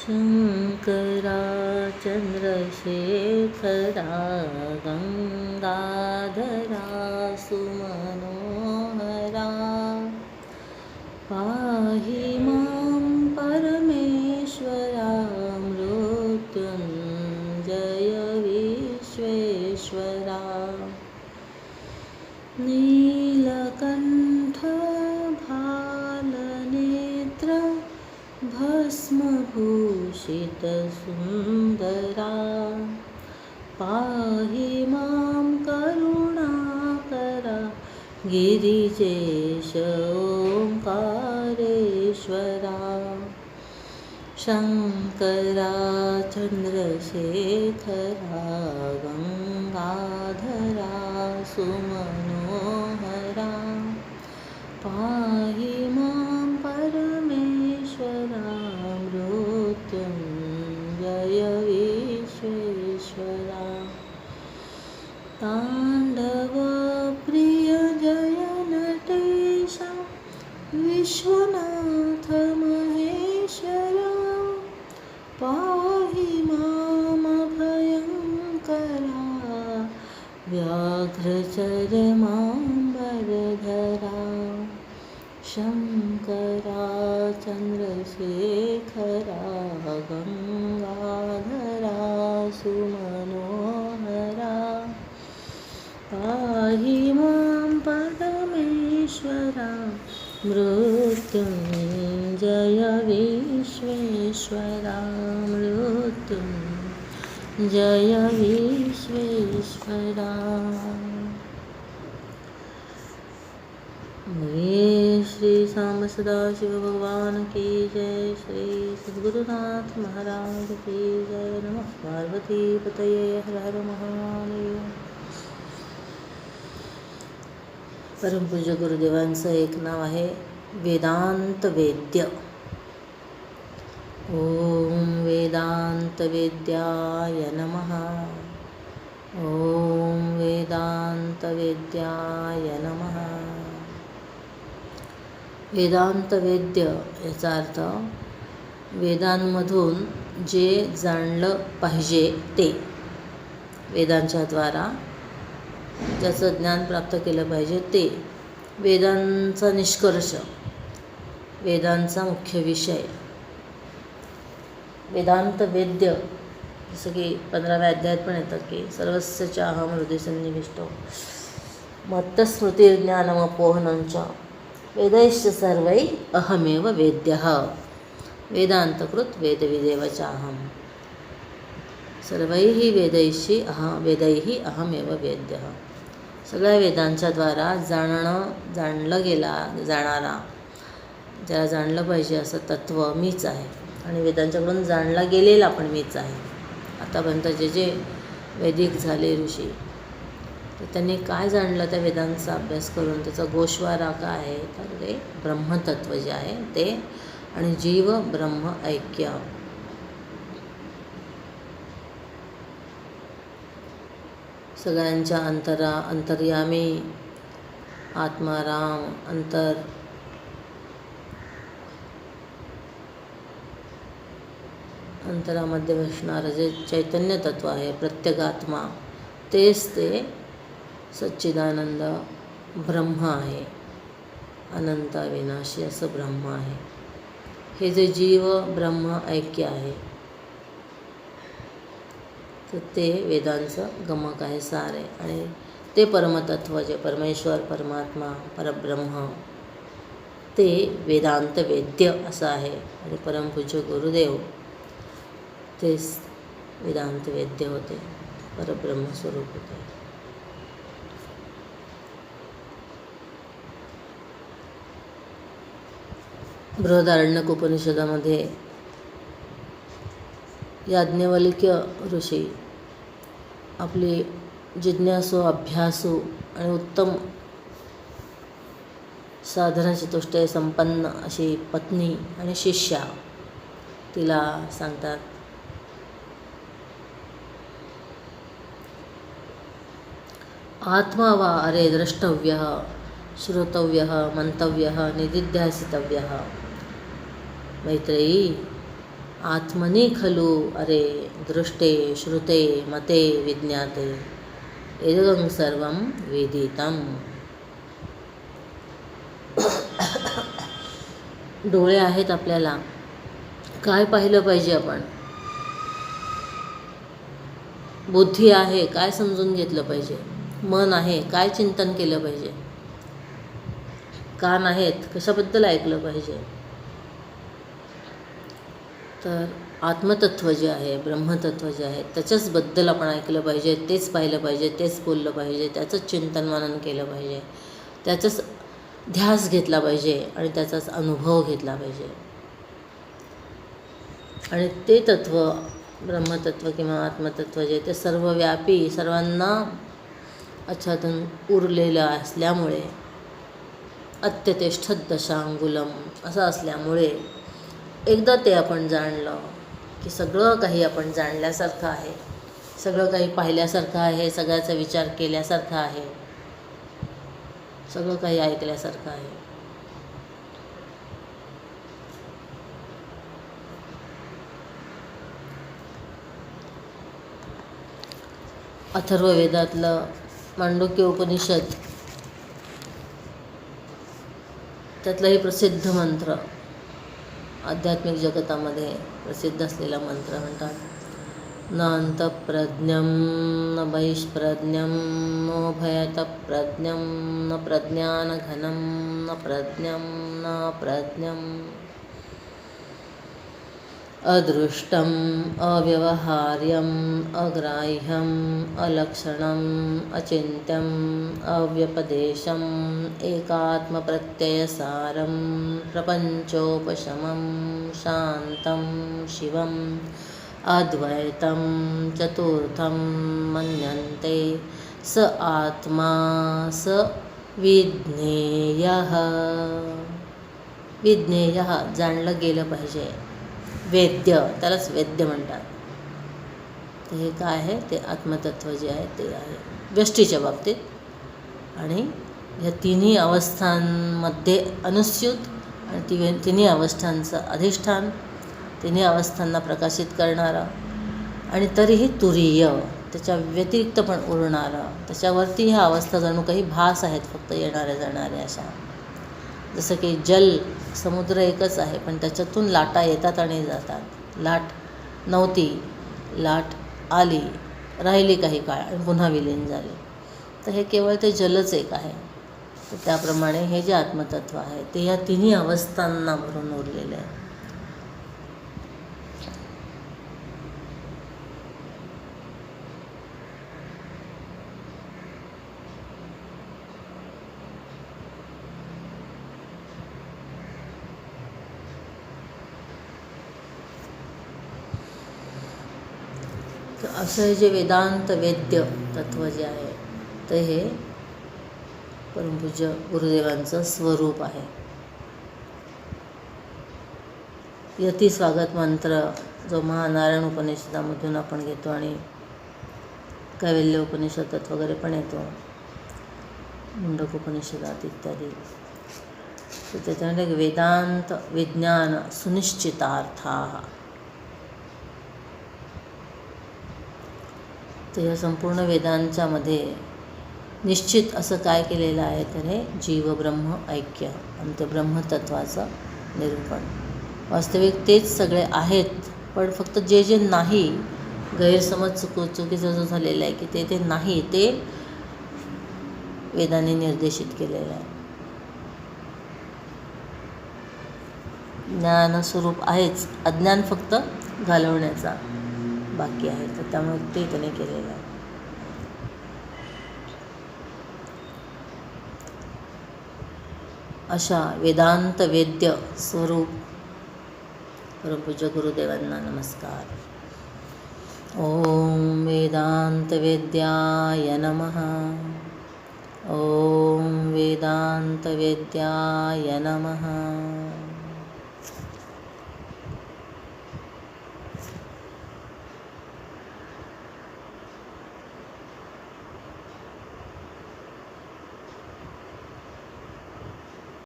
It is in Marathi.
शङ्करा चन्द्रशेखरा गङ्गाधरा सुमनोहरा भस्मभूषितसुन्दरा पाहि मां करुणाकरा गिरिजेश ओङ्कारेश्वरा शङ्करा चन्द्रशेखरा गङ्गाधरा सुमनोहरा व्याघ्रचरमाम्बरधरा शङ्करा चन्द्रशेखरा गङ्गाधरा सुमनोहरा पाहि मां परमेश्वरा मृत्युञ्जय विश्वेश्वरा मृत्युञ्जय विश्वेश्वरा। ये श्री सांब सदाशिव भगवान की जय श्री सद्गुरुनाथ महाराज की जय नमः पार्वती पतये हर हर महादेव परमपूज्य गुरुदेवांचं एक नाव आहे वेदांत वेद्य ओम वेदांत वेद्याय नमः ओम वेदांत वेद्याय नमः। वेदांत वेद्य याचा अर्थ वेदांमधून जे जाणलं पाहिजे ते. वेदांच्या द्वारा ज्याचं ज्ञान प्राप्त केलं पाहिजे ते. वेदांचा निष्कर्ष. वेदांचा मुख्य विषय. वेदांत वेद्य जसं की पंधराव्या अध्यायात पण येतं की सर्वस्य अहम हृदय सन्निविष्टो मत्तस्मृतिर्ज्ञानमपोहनंच वेदैश्च सर्वै अहमेव वेद्यः। वेदान्तकृत वेदविदेव अहं सर्वैः वेदैशी अह वेदैः अहमेव वेद्यः। सगळ्या वेदांच्या द्वारा जाणणं जाणलं गेला जाणारा ज्याला जाणलं पाहिजे असं तत्त्व मीच आहे. आणि वेदांच्याकडून जाणला गेलेला पण मीच आहे. आतापर्यंत जे जे वैदिक झाले ऋषी तर त्यांनी काय जाणलं त्या वेदांचा अभ्यास करून? त्याचा गोषवारा काय आहे? तर ते ब्रह्मतत्व जे आहे ते आणि जीव ब्रह्म ऐक्य. सगळ्यांच्या अंतरा अंतर्यामी आत्माराम अंतर. अंतरामध्ये बसणारं जे चैतन्य तत्व आहे प्रत्येकात्मा तेच ते सच्चिदानंद ब्रह्म आहे. अनंत विनाशी असं ब्रह्म आहे. हे जे जीव ब्रह्म ऐक्य आहे तर ते वेदांचं गमक आहे सार आहे. आणि ते परमतत्व जे परमेश्वर परमात्मा परब्रह्म ते वेदांत वेद्य असं आहे. आणि परमपूज्य गुरुदेव तेच वेदांत वेद्य होते. परब्रह्मस्वरूप होते. बृहदारण्यक उपनिषदामध्ये याज्ञवल्क्य ऋषी आपली जिज्ञासू अभ्यासू आणि उत्तम साधनाचतुष्टय संपन्न अशी पत्नी आणि शिष्या तिला सांगतात. आत्मा वा अरे द्रष्टव्य श्रोतव्य मंतव्य निदिध्यासितव्य. मैत्रेयी आत्मनी खलु अरे दृष्टे श्रुते मते विज्ञाते। इदं सर्वं विदितम्। डोळे आहेत आपल्याला. काय पाहिलं पाहिजे आपण? बुद्धी आहे काय समजून घेतलं पाहिजे? मन आहे काय चिंतन केलं पाहिजे? कान आहेत कशाबद्दल ऐकलं पाहिजे? तर आत्मतत्व जे आहे ब्रह्मतत्व जे आहे त्याच्याचबद्दल आपण ऐकलं पाहिजे तेच पाहिलं पाहिजे तेच बोललं पाहिजे त्याचंच चिंतन मनन केलं पाहिजे त्याचंच ध्यास घेतला पाहिजे आणि त्याचाच अनुभव घेतला पाहिजे. आणि ते तत्व ब्रह्मतत्व किंवा आत्मतत्व जे ते सर्वव्यापी सर्वांना अच्छातून उरलेलं असल्यामुळे अत्यतेष्ठ दशांगुलम असं असल्यामुळे एकदा ते आपण जाणलं की सगळं काही आपण जाणल्यासारखं आहे. सगळं काही पाहिल्यासारखं आहे सगळ्याचा विचार केल्यासारखा आहे. सगळं काही ऐकल्यासारखं आहे. अथर्ववेदातलं मांडुक्य उपनिषद त्यातलाही प्रसिद्ध मंत्र आध्यात्मिक जगतामध्ये प्रसिद्ध असलेला मंत्र म्हणतात. न अंतप्रज्ञं न बहिष्प्रज्ञं नो भयतप्रज्ञं न प्रज्ञानघनं न प्रज्ञं न प्रज्ञं अदृष्टम् अव्यवहार्यम् अग्राह्यम् अलक्षणम् अचिन्त्यम् अव्यपदेशम् एकात्मप्रत्ययसारं प्रपञ्चोपशमं शान्तं शिवम् अद्वैतं चतुर्थं मन्यन्ते स आत्मा स विज्ञेयः। विज्ञेयः जाणलं गेलं पाहिजे। वेद्य त्यालाच वेद्य म्हणतात. तर हे काय आहे? ते आत्मतत्व जे आहे ते आहे. व्यष्टीच्या बाबतीत. आणि ह्या तिन्ही अवस्थांमध्ये अनुस्यूत आणि ति तिन्ही अवस्थांचं अधिष्ठान तिन्ही अवस्थांना प्रकाशित करणारा आणि तरीही तुरीय त्याच्या व्यतिरिक्त पण उरणारा. त्याच्यावरती ह्या अवस्था जणू काही भास आहेत फक्त येणाऱ्या जाणाऱ्या अशा. जसं की जल समुद्र एकच आहे पण त्याच्यातून लाटा येतात आणि जातात. लाट नव्हती लाट आली राहिली काही काळ आणि पुन्हा विलीन झाली. तर हे केवळ ते जलच एक आहे. तर त्याप्रमाणे हे जे आत्मतत्व आहे ते या तिन्ही अवस्थांना भरून उरले आहे तर असं हे जे वेदांत वेद्य तत्व जे आहे ते हे परमपूज्य गुरुदेवांचं स्वरूप आहे. यती स्वागत मंत्र जो महानारायण उपनिषदामधून आपण घेतो आणि कैवल्य उपनिषदात वगैरे पण येतो मुंडक उपनिषदात इत्यादी. तर त्याच्यामध्ये वेदांत विज्ञान सुनिश्चितार्था. तर या संपूर्ण वेदांच्यामध्ये निश्चित असं काय केलेलं आहे तर हे जीवब्रह्म ऐक्य आणि ते ब्रह्मतत्वाचं निरूपण. वास्तविक तेच सगळे आहेत पण फक्त जे जे नाही गैरसमज चुक चुकीचं जो झालेलं आहे की ते ते नाही ते वेदाने निर्देशित केलेलं आहे. ज्ञानस्वरूप आहेच अज्ञान फक्त घालवण्याचा. बाकी आहे तर त्यामुळे ते त्याने केलेलं आहे. अशा वेदांत वेद्य स्वरूप परमपूज्य गुरुदेवांना नमस्कार. ओम वेदांत वेद्याय नम. ओम वेदांत वेद्याय नमः.